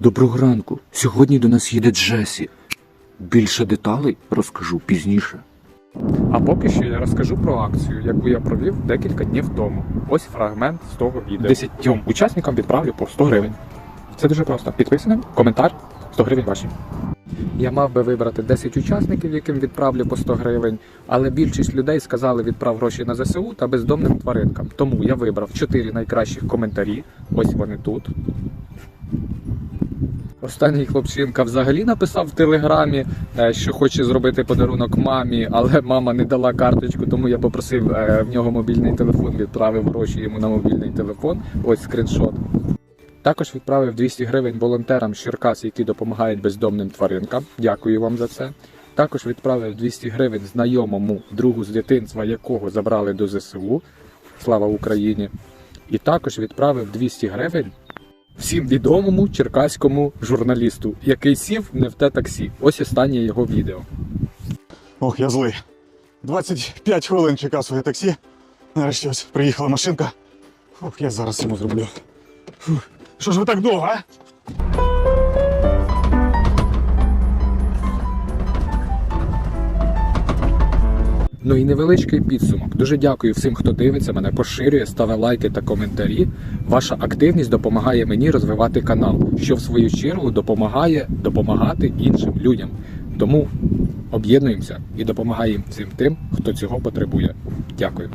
Доброго ранку. Сьогодні до нас їде Джесі. Більше деталей розкажу пізніше. А поки що я розкажу про акцію, яку я провів декілька днів тому. Ось фрагмент з того відео. Десятьом учасникам відправлю по 100 гривень. Це дуже просто. Підписаний, коментар, 100 гривень ваші. Я мав би вибрати 10 учасників, яким відправлю по 100 гривень, але більшість людей сказали відправ гроші на ЗСУ та бездомним тваринкам. Тому я вибрав 4 найкращих коментарі. Ось вони тут. Останній хлопчинка взагалі написав в телеграмі, е, що хоче зробити подарунок мамі, але мама не дала карточку, тому я попросив е, в нього мобільний телефон, відправив гроші йому на мобільний телефон. Ось скріншот. Також відправив 200 гривень волонтерам з які допомагають бездомним тваринкам. Дякую вам за це. Також відправив 200 гривень знайомому другу з дитинства, якого забрали до ЗСУ. Слава Україні! І також відправив 200 гривень всім відомому черкаському журналісту, який сів не в те таксі. Ось останнє його відео. Ох, я злий. 25 хвилин чекав своє таксі. Нарешті ось приїхала машинка. Ох, я зараз йому зроблю. Фух. Що ж ви так довго, а? Ну і невеличкий підсумок. Дуже дякую всім, хто дивиться мене, поширює, ставить лайки та коментарі. Ваша активність допомагає мені розвивати канал, що в свою чергу допомагає допомагати іншим людям. Тому об'єднуємося і допомагаємо всім тим, хто цього потребує. Дякую.